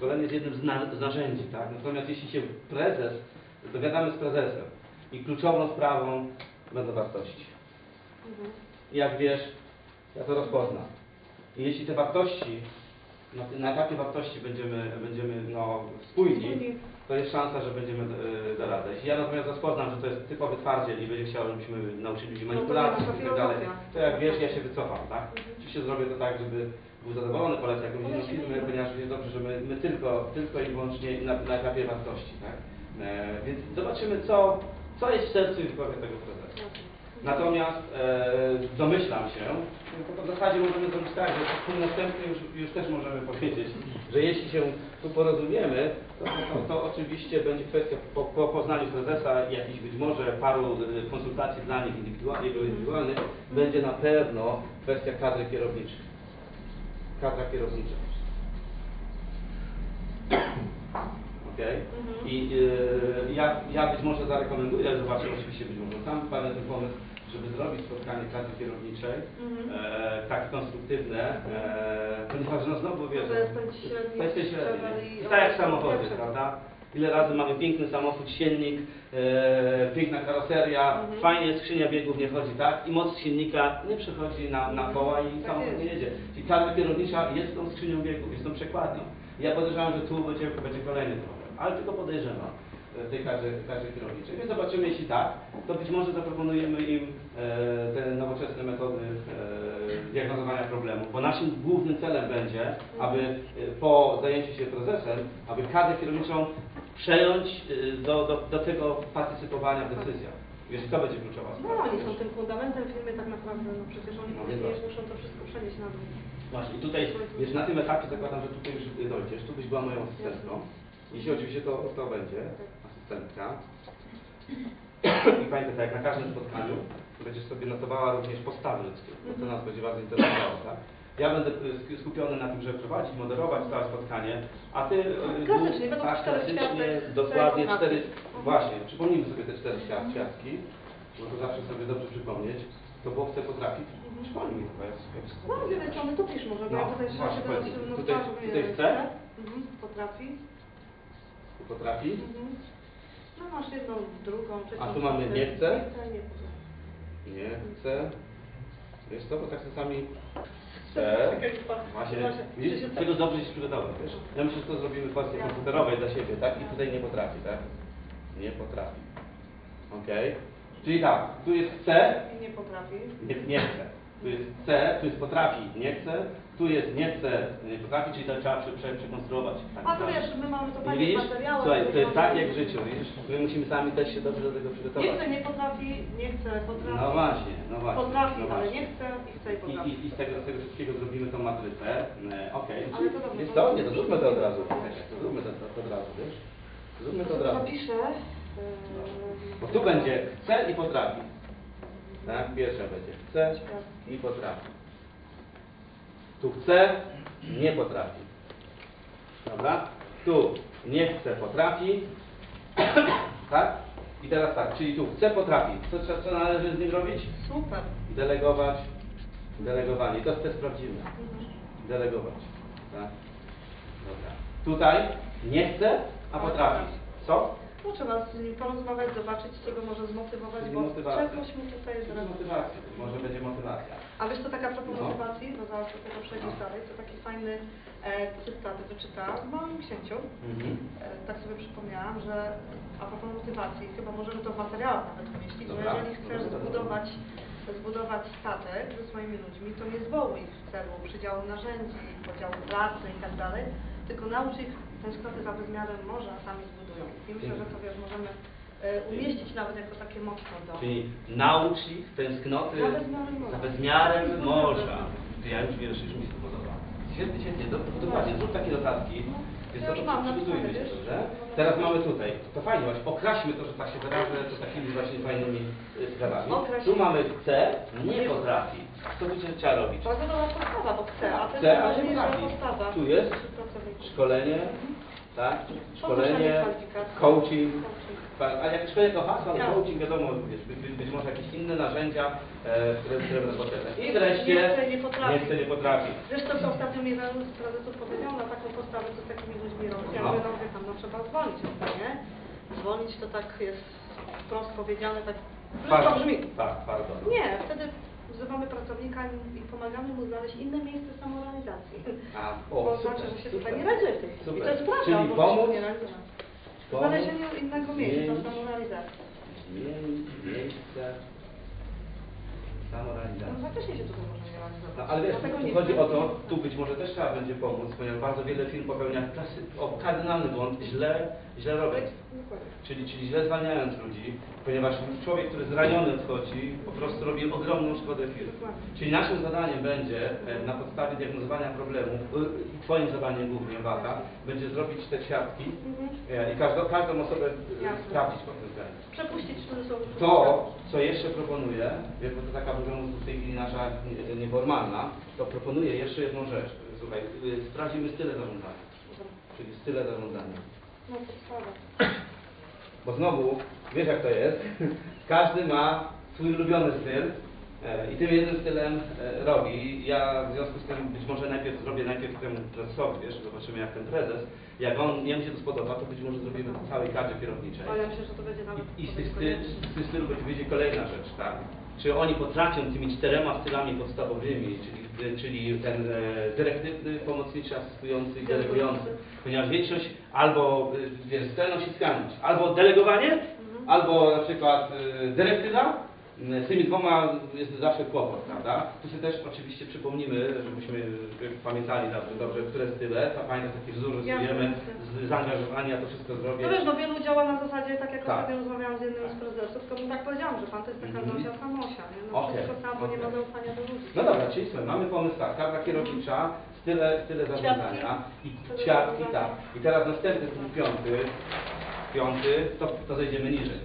Szkolenie jest jednym z, na, z narzędzi, tak? Natomiast jeśli się prezes, dogadamy z prezesem i kluczową sprawą będą wartości. Mhm. Jak wiesz, ja to rozpoznam. I jeśli te wartości, na, na etapie wartości będziemy, będziemy no, spójni, to jest szansa, że będziemy e, da radę. Jeśli ja natomiast rozpoznam, że to jest typowy twardziel i będzie chciał, żebyśmy nauczyli ludzi No manipulacji nasza i tak dalej, to jak wiesz, ja się wycofam, tak? Mhm. Oczywiście zrobię to tak, żeby był zadowolony, polecę jakąś inną firmę, ponieważ jest dobrze, że my, my tylko, tylko i wyłącznie na, na etapie wartości, tak? E, więc zobaczymy, co, co jest w sercu i w głowie tego prezesa. Natomiast e, domyślam się, w zasadzie możemy zrobić tak, że w punkt następny już, już też możemy powiedzieć, że jeśli się tu porozumiemy, to, to, to oczywiście będzie kwestia po, po poznaniu prezesa i jakichś być może paru e, konsultacji dla nich indywidualnych, indywidualnych, będzie na pewno kwestia kadry kierowniczej. Kadra kierownicza. Okej? Mhm. I y, ja, ja być może zarekomenduję, zobaczę oczywiście być może sam wpadnę ten pomysł, żeby zrobić spotkanie klasy kierowniczej, Mhm. e, takie konstruktywne, e, ponieważ no znowu wiesz, To jest średni kwestia średniej. szczebel i- I tak jak samochody, prawda? Ile razy mamy piękny samochód, silnik, e, piękna karoseria, Mhm. fajnie skrzynia biegów nie chodzi, tak? I moc silnika nie przechodzi na, na koła i Tak samochód nie jedzie. I kadra kierownicza jest tą skrzynią biegów, jest tą przekładnią. Ja podejrzewam, że tu będzie, będzie kolejny problem, ale tylko podejrzewam e, w tej kadrze, kadrze kierowniczej. Więc zobaczymy, jeśli tak, to być może zaproponujemy im e, te nowoczesne metody e, diagnozowania problemu, bo naszym głównym celem będzie, aby e, po zajęciu się prezesem, aby kadrę kierowniczą przejąć e, do, do, do tego partycypowania w decyzjach. Wiesz, to będzie kluczowa No sprawa. oni są tym fundamentem firmy tak naprawdę, no przecież oni No, później muszą to wszystko przenieść na dół. Właśnie, i tutaj, wiesz, na tym etapie zakładam, że tutaj już dojdziesz, tu byś była moją asystentką. Jeśli oczywiście to, to będzie, asystentka. I pamiętaj, tak jak na każdym spotkaniu, będziesz sobie notowała również postawy ludzkie, bo to nas będzie bardzo interesowało, tak? Ja będę skupiony na tym, żeby prowadzić, moderować całe spotkanie, a ty... y, Klasycznie, będą tak, cztery klasycznie, dokładnie cztery właśnie, przypomnijmy sobie te cztery świat, świadki, bo to zawsze sobie dobrze przypomnieć. To było chce potrafić. Przypomnij mi to, bo ja jest No, tu pisz może, bo No, ja tutaj właśnie, mi, no, tutaj- tutaj nie- chce? Mhm, potrafi. Potrafi? Mhm. No masz jedną, drugą, trzecią. A tu mamy nie chce? Nie potrafi. Nie, chcę. Wiesz co, bo tak czasami Właśnie, właśnie, widzisz, tego tak- dobrze się przygotować, wiesz? Ja myślę, że to zrobimy w wersji komputerowej dla siebie, tak? I tutaj nie potrafi, tak? Nie potrafi. Okej? Czyli tak, tu jest chce, I nie potrafi. nie, nie chce. Tu jest chce, tu jest potrafi, nie chce. Tu jest nie chce, nie potrafi, czyli to trzeba prze, prze, przekonstruować. Tak, A to tak. wiesz, my mamy to I fajnie widzisz? w materiałach. Słuchaj, to jest tak jak w życiu, widzisz? My musimy sami też się dobrze do tego Nie przygotować. chce, nie potrafi, nie chce, potrafi. No właśnie, no właśnie. Potrafi, no ale właśnie. nie chce i chce i I, potrafi. i, I z tego, z tego wszystkiego zrobimy tą matrycę. E, Okej. Ale to dobrze, to- to? Nie, to zróbmy to od razu. To zróbmy to, to od razu, wiesz? Zróbmy to od razu. Zapiszę. Bo tu będzie chce i potrafi. Tak? Pierwsza będzie chce i potrafi. Tu chce, nie potrafi. Dobra? Tu nie chce, potrafi. tak? I teraz tak, czyli tu chce, potrafi. Co, co, co należy z nim robić? Super. Delegować, delegowanie. To jest. Mhm. Delegować. Tak? Dobra. Tutaj nie chce, a potrafi. Co? No trzeba z nim porozmawiać, zobaczyć, co go może zmotywować, Czyli bo motywacja. czegoś mu tutaj zaraz... motywacja. Może będzie motywacja. A wiesz, to taka propos No. motywacji, bo zaraz do tego przejdziesz No. dalej, to taki fajny e, cytat wyczytałam w Małym Księciu. Mhm. E, tak sobie przypomniałam, że a propos motywacji, chyba możemy to w materiałach nawet umieścić, że jeżeli chcesz Dobra, dobra. zbudować, zbudować statek ze swoimi ludźmi, to nie zwołuj ich w celu przydziału narzędzi, podziału pracy i tak dalej, tylko naucz ich tęsknoty za bezmiarem morza, sami zbudują. I myślę, że to wiesz, możemy e, umieścić nawet jako takie mocno do... Czyli naucz ich tęsknoty Za bezmiarem morza. za bezmiarem morza. Ty ja już wiesz, już mi się podoba. Świetnie, świetnie. Do, dokładnie, zrób takie notatki. Więc to mam przygotujmy się, dobrze? Teraz mamy tutaj, to fajnie właśnie, okraśmy to, że tak się wyrażę, to takimi właśnie fajnymi sprawami. Tu mamy chce, nie potrafi. Co by trzeba robić? Bardzo dobra postawa, bo chce, a to jest a nie postawa. Tu jest. Szkolenie tak? Szkolenie, coaching. Tak, A jak szkolenie to hasło, ale Tak. coaching wiadomo, wiesz, być, być, być może jakieś inne narzędzia, e, które, które będą potrzebne. I wreszcie Nie chce, nie potrafi. nie potrafi. Co, co ostatnio mi jeden z prezesów powiedział na taką postawę, co z takimi ludźmi robić? Ja No. mówię, no wie pan, no trzeba zwolnić, nie? Zwolnić to tak jest wprost powiedziane, tak brzmi. Tak, bardzo. Nie, wtedy wzywamy pracownika i pomagamy mu znaleźć inne miejsce samorealizacji. A, Bo o, znaczy, że się super. tutaj nie chwili. I Super. to jest prawda, Czyli bo pomóc, się nie pomóc, Znalezienie innego miejsca zmienić, samorealizacji. zmienić miejsce No samorealizacji. faktycznie się nie realizować. No, ale wiesz, chodzi o to, tu być może też trzeba będzie pomóc, ponieważ bardzo wiele firm popełnia klasy, o, kardynalny błąd, źle, źle robiąc. Czyli, czyli źle zwalniając ludzi, ponieważ człowiek, który zraniony odchodzi, po prostu robi ogromną szkodę firmie. Czyli naszym zadaniem będzie e, na podstawie diagnozowania problemów, e, i Twoim zadaniem głównie, Wata, będzie zrobić te siatki Mhm. e, i każdą, każdą osobę e, sprawdzić pod tym względem. Przepuścić w cudzysłowie. To, co jeszcze proponuję, bo to taka mówiąc w tej chwili nasza nie- nieformalna, to proponuję jeszcze jedną rzecz. Słuchaj, y, sprawdzimy style zarządzania, czyli style zarządzania. No. Bo znowu, wiesz jak to jest, każdy ma swój ulubiony styl i tym jednym stylem e, robi. Ja w związku z tym być może najpierw zrobię najpierw temu prezesowi, wiesz, zobaczymy jak ten prezes, jak on, nie mu się to spodoba, to być może zrobimy to całej kadrze kierowniczej. Ale ja myślę, że to będzie nawet I, i z, tych styl, z tych stylów będzie kolejna rzecz, tak? Czy oni potrafią tymi czterema stylami podstawowymi, czyli, czyli ten e, dyrektywny, pomocniczy, asystujący i delegujący, ponieważ większość albo wiesz, zdolność ściskania, albo delegowanie, albo na przykład y, dyrektywa, z tymi dwoma jest zawsze kłopot, prawda? Tu sobie też oczywiście przypomnimy, żebyśmy pamiętali dobrze, dobrze które style, a pamiętać taki wzór rysujemy, Jasne. z zaangażowania to wszystko zrobię. No wiesz, no wielu działa na zasadzie, tak jak Tak. ostatnio rozmawiałam z jednym z prezesów, to bym tak powiedziałam, że pan to jest taka Mhm. Zosia Samosia, nie? No Okej, wszystko sam, bo nie ma zaufania do ludzi. No dobra, czyli słuchaj, mamy pomysł tak, karta kierownicza, style, style zarządzania i zarządzania. tak. I teraz następny punkt piąty, piąty, to, to zejdziemy niżej.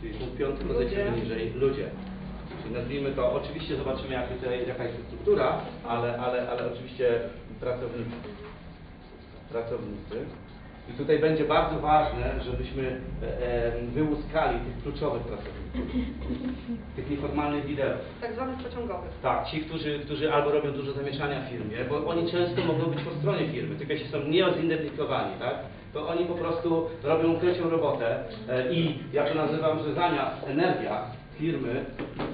Czyli punkt piąty, Ludzie. niżej, ludzie. Czyli nazwijmy to, oczywiście zobaczymy jak tutaj, jaka jest struktura, ale, ale, ale oczywiście pracownicy. Pracownicy. I tutaj będzie bardzo ważne, żebyśmy e, wyłuskali tych kluczowych pracowników, tych nieformalnych liderów. Tak zwanych pociągowych. Tak, ci, którzy, którzy albo robią dużo zamieszania w firmie, bo oni często mogą być po stronie firmy, tylko jeśli są niezidentyfikowani, tak, to oni po prostu robią ukrycią robotę e, i ja to nazywam, że zamiast energia firmy,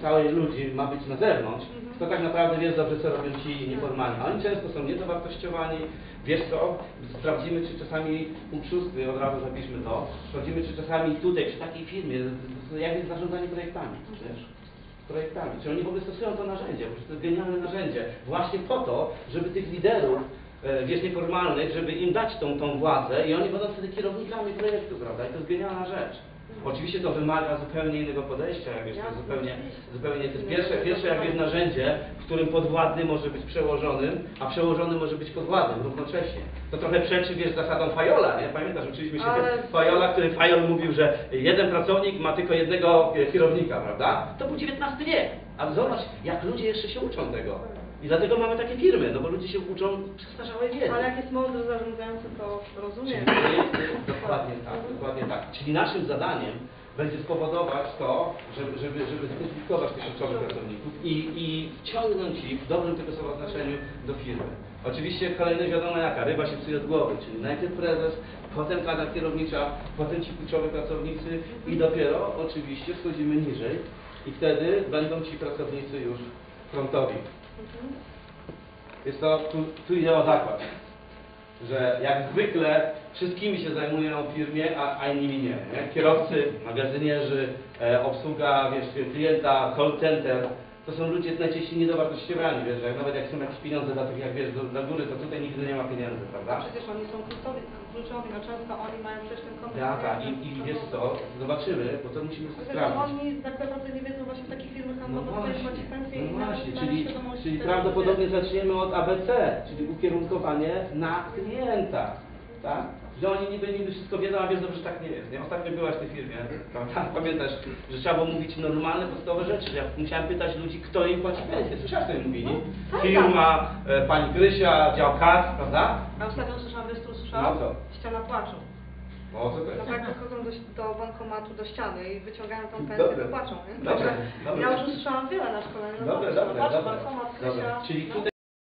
całej ludzi ma być na zewnątrz, to tak naprawdę wiesz dobrze, co robią ci nieformalni. Oni często są niedowartościowani, wiesz co, sprawdzimy, czy czasami szósty, od razu zapiszmy to, sprawdzimy, czy czasami tutaj, przy takiej firmie, jak jest zarządzanie projektami, wiesz? projektami. Czy oni w ogóle stosują to narzędzie? Bo to jest genialne narzędzie. Właśnie po to, żeby tych liderów, e, wiesz, nieformalnych, żeby im dać tą, tą władzę i oni będą wtedy kierownikami projektu, prawda? I to jest genialna rzecz. Oczywiście to wymaga zupełnie innego podejścia, jak wiesz, to jest Jasne, zupełnie, zupełnie to jest pierwsze, pierwsze jak jest narzędzie, w którym podwładny może być przełożonym, a przełożony może być podwładnym równocześnie. To trochę przeczy, wiesz, zasadą Fajola, nie? Pamiętasz, uczyliśmy się Ale-. Fajola, który Fajol mówił, że jeden pracownik ma tylko jednego e, kierownika, prawda? To był XIX wiek. Ale zobacz, jak ludzie jeszcze się uczą tego. I dlatego mamy takie firmy, no bo ludzie się uczą przestarzałej wiedzy. Ale jak jest mądry zarządzający, to Czyli rozumie. to jest dokładnie tak, dokładnie tak. Czyli naszym zadaniem będzie spowodować to, żeby, żeby, żeby zidentyfikować tych kluczowych pracowników i, i wciągnąć ich w dobrym tego słowa znaczeniu do firmy. Oczywiście kolejność wiadomo jaka, ryba się psuje od głowy, czyli najpierw prezes, potem kadra kierownicza, potem ci kluczowi pracownicy i dopiero oczywiście schodzimy niżej i wtedy będą ci pracownicy już frontowi. Jest to, tu, tu idzie o zakład, że jak zwykle wszystkimi się zajmują w firmie, a, a nie, nie. Kierowcy, magazynierzy, e, obsługa wiesz, klienta, call center, to są ludzie najczęściej niedowartościowani, wiesz, że jak nawet jak są jakieś pieniądze dla tych, jak wiesz, do, dla góry, to tutaj nigdy nie ma pieniędzy, A prawda? przecież oni są kluczowi, kluczowi, a często oni mają przecież ten kontakt. Ja, tak, i, i wiesz co, zobaczymy, bo to musimy sobie Dlatego sprawdzić. oni tak naprawdę nie wiedzą właśnie takich No handlowych, jest właśnie, pensję no właśnie, czyli, czyli prawdopodobnie zaczniemy od ABC, czyli ukierunkowanie na klienta. Tak? Że oni niby, niby wszystko wiedzą, a wiedzą, że tak nie jest. Nie? Ostatnio byłaś w tej firmie, prawda? Pamiętasz, że trzeba było mówić normalne, podstawowe rzeczy. Ja musiałem pytać ludzi, kto im płaci pensję. Słyszałaś, co im mówili? No, tak, Firma, e, pani Krysia, dział kas, prawda? A ostatnio usłyszałam, wiesz co usłyszałam? No co? Ściana płaczu. O, co to No jest? tak podchodzą do, do bankomatu, do ściany i wyciągają tą pensję, Dobre. to płaczą, nie? Dobre, dobre. Ja już usłyszałam wiele na szkoleniu. no Dobre, dobre, no patrz, dobre. bankomat, Dobre. Krysia. Czyli no. tutaj